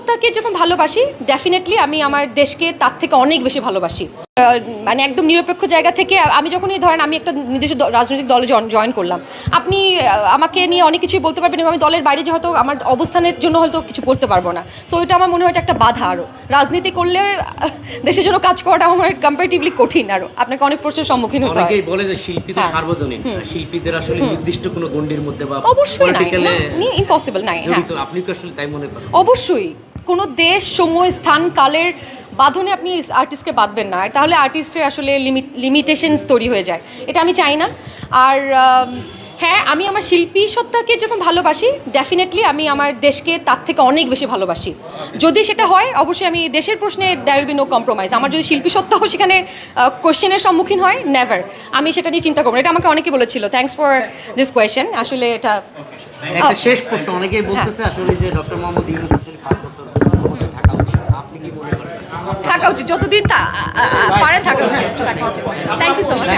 সত্তাকে যখন ভালোবাসি ডেফিনেটলি আমি আমার দেশকে তার থেকে অনেক বেশি ভালোবাসি। মানে একদম নিরপেক্ষ জায়গা থেকে আমি যখনই ধরেন আমি একটা নির্দিষ্ট রাজনৈতিক দলে জয়েন করলাম আপনি আমাকে নিয়ে অনেক কিছুই বলতে পারবেন আমি দলের বাইরে যে হয়তো আমার অবস্থানের জন্য হয়তো কিছু করতে পারব না। সো এটা আমার মনে হয় এটা একটা বাধা আরও রাজনীতি করলে দেশের জন্য কাজ করাটা আমার কম্পারেটিভলি কঠিন আরও আপনাকে অনেক প্রশ্নের সম্মুখীন হতে হয়। বলে যে শিল্পী তো হ্যাঁ। সার্বজনীন শিল্পীদের আসলে নির্দিষ্ট কোনো গণ্ডির মধ্যে বা অবশ্যই politically ইম্পসিবল নাই হ্যাঁ। আপনি কি আসলে তাই মনে করেন? অবশ্যই। কোনো দেশ, সময়, স্থান, কালের বাঁধনে আপনি আর্টিস্টকে বাঁধবেন না। তাহলে আর্টিস্টের আসলে লিমিট লিমিটেশনস তৈরি হয়ে যায়। এটা আমি চাই না। আর হ্যাঁ আমি আমার শিল্পী সত্তাকে যখন ভালোবাসি ডেফিনেটলি আমি আমার দেশকে তার থেকে অনেক বেশি ভালোবাসি। যদি সেটা হয় অবশ্যই আমি দেশের প্রশ্নে দ্যার বি নো কম্প্রোমাইজ আমার যদি শিল্পী সত্তাও সেখানে কোয়েশ্চেনের সম্মুখীন হয় নেভার আমি সেটা নিয়ে চিন্তা করব এটা আমাকে অনেকে বলেছিল। থ্যাংকস ফর দিস কোয়েশ্চেন আসলে এটা শেষ প্রশ্ন। অনেকেই বলতেছে আসলে যে ডক্টর মোহাম্মদ ইউনুস আসলে থাকা উচিত। যতদিন পারেন থাকা উচিত। থাকা উচিত। Thank you so much